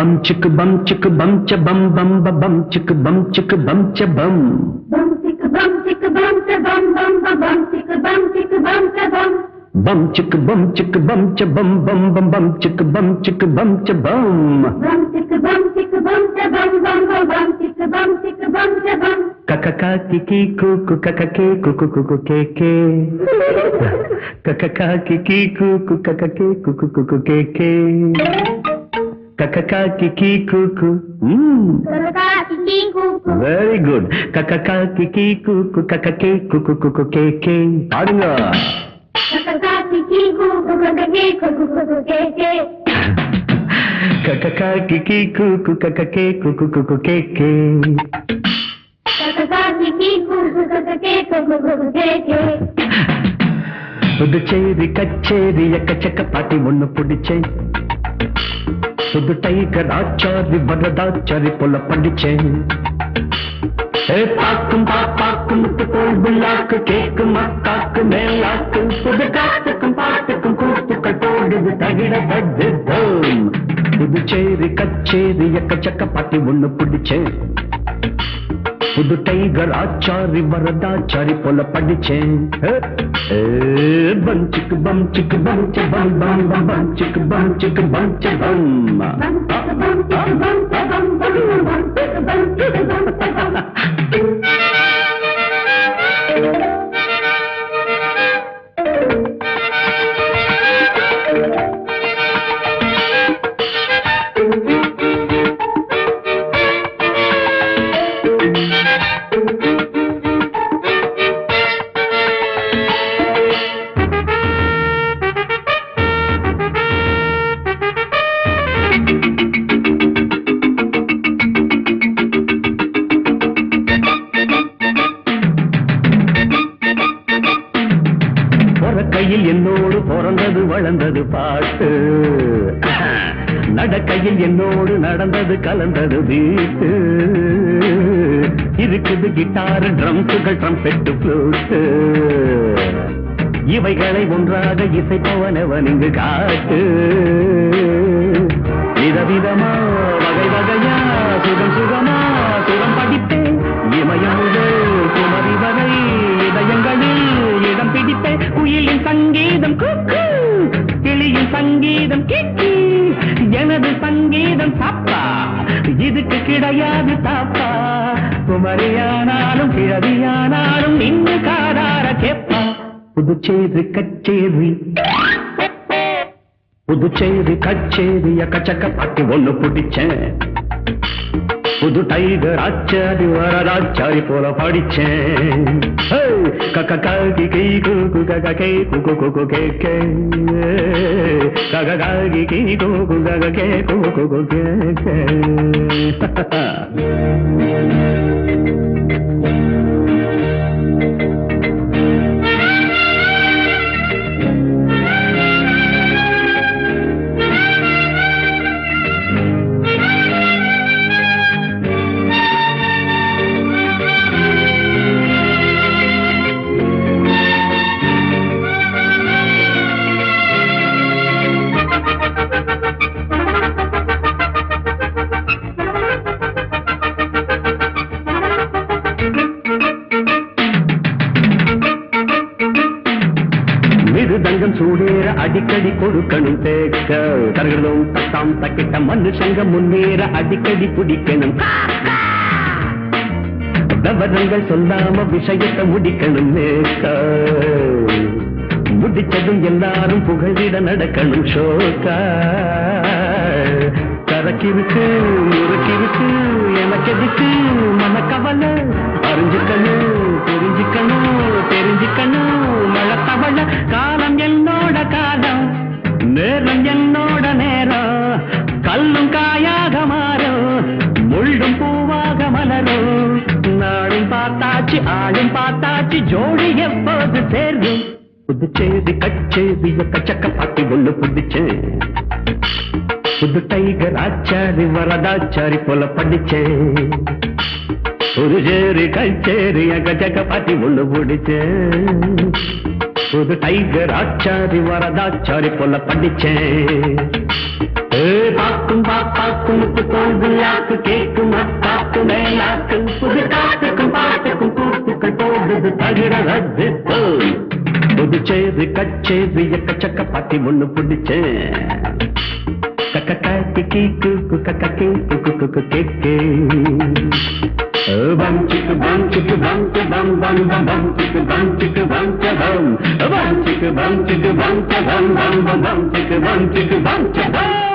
बम, चिक बम चिक बम, च बम बम बम चिक बम चिक बम च बम बम चिक बम चिक बम च बम। बम बम चिक बम चिक बम, च बम बम चिक बम चिक बम च बम बम बम बम चिक बम चिक बम, च बम। बम चिक बम चिक बम च बम बम बम चिक बम चिक बम च बम ककका Kiki Kuku, ककके Kuku Kuku KK ककका Kiki Kuku, ककके Kuku Kuku KK kakaka kiki kuku mm. Kaka kiki kuku. Very good கக்கா கிக்கி குக்கு கக்கே குக்கு குக்கு கே கே பாடுங்க Kaka kiki kuku kaka ke kuku kuku ke ke. கக்கா கிக்கி குக்கு கக்கே குக்கு குக்கு K K Kaka kiki kuku kaka ke kuku kuku ke ke. Puducherry கச்சேரி எக்கச்சக்க பாட்டி ஒண்ணு பிடிச்சேன் சுது tiger Achari Varadachari போல படிச்சேன். ஏ பாக்கும் பாப்பாக்கும் முத்து போல் விழாக்கு கேக்கும் அக்காக்கு மேலாக்கு. புது காத்துக்கும் பாட்டுக்கும் கூத்துக்கள் போடுது தகிட தத்தும் புதுச்சேரி கச்சேரி எக்கச்சக்க பாட்டி ஒண்ணு பிடிச்சேன். புது டைகர் ஆச்சாரி வரதாச்சாரி போல படிச்சேன். bum chicka bum chicka bum chicka bum bum bum bum chicka bum chicka bum chicka bum. நடக்கையில் என்னோடு பிறந்தது வளர்ந்தது பாட்டு. நடக்கையில் என்னோடு நடந்தது கலந்தது வீட்டு. இருக்குது கிட்டார் ட்ரம்ஸுகள் ட்ரம்பெட்டு ஃப்ளூட்டு. இவைகளை ஒன்றாக இசைப்பவனவன் இங்கு காட்டு. சங்கீதம் குக்கு. கிளியின் சங்கீதம் கிக்கி. எனது சங்கீதம் சாப்பா. இதுக்கு கிடையாது தாப்பா. குமரியானாலும் கிழவியானாலும் நின்று காதார கேப்பா. புதுச்சேரி கச்சேரி. புதுச்சேரி கச்சேரி கச்சக்க பாட்டி ஒண்ணு பிடிச்சேன். புது டைகர் ஆச்சாரி வரதாச்சாரி போல படிச்சேன் கக்கி கை குகு கக கே குகு குகு கே கே ககி கி குகு கக கே குகு குகு கே கே மிருதங்கம் அடிக்கடி கொடுக்கணும் தேக்க. தருகிறதும் தாம் தக்கிட்ட மனுஷங்க முன்னேற அடிக்கடி பிடிக்கணும். விவரங்கள் சொல்லாம விஷயத்தை முடிக்கணும் நேக்க. முடிச்சதும் எல்லாரும் புகழிட நடக்கணும் ஷோக்கா கரக்கிருக்கு முறுக்கிருக்கு எனக்கு எதுக்கு மன கவலை அறிஞ்சுக்கணும் புரிஞ்சுக்க நேரம் என்னோட நேரம் கல்லும் காயாக மாறும் முள்ளும் பூவாக மலரும் நாளும் பார்த்தாச்சு ஆளும் பார்த்தாச்சு ஜோடி எப்போது சேரும் புதுச்சேரி கச்சேரி கச்சக்க பாட்டி ஒண்ணு புடிச்சேன் புது டைகர் ஆச்சாரி வரதாச்சாரி போல படிச்சேன் ஒரு சேரி கச்சேரி கச்சக்க பாட்டி ஒண்ணு பிடிச்சேன் புது டைகர் ஆச்சாரி வரதாச்சாரி போல படிச்சேன் ஏ பாக்கும் பாப்பாக்கும் தோல்வியாக்கு கேட்கும் அத்தாக்கு மேலாக்கு புது காட்டுக்கும் பாட்டுக்கும் கூத்துக்கள் போகுது தகிரது ரத்து புதுச்சேரி கச்சேரி எக்கச்சக்க பாட்டி ஒண்ணு பிடிச்சேன் கக்க காக்கி கீக்கு கக்க கேக்கு கேக்கு tick bum tick bum bum bum bum tick bum tick bum tick bum bum tick bum tick bum tick bum bum bum bum tick bum tick bum tick bum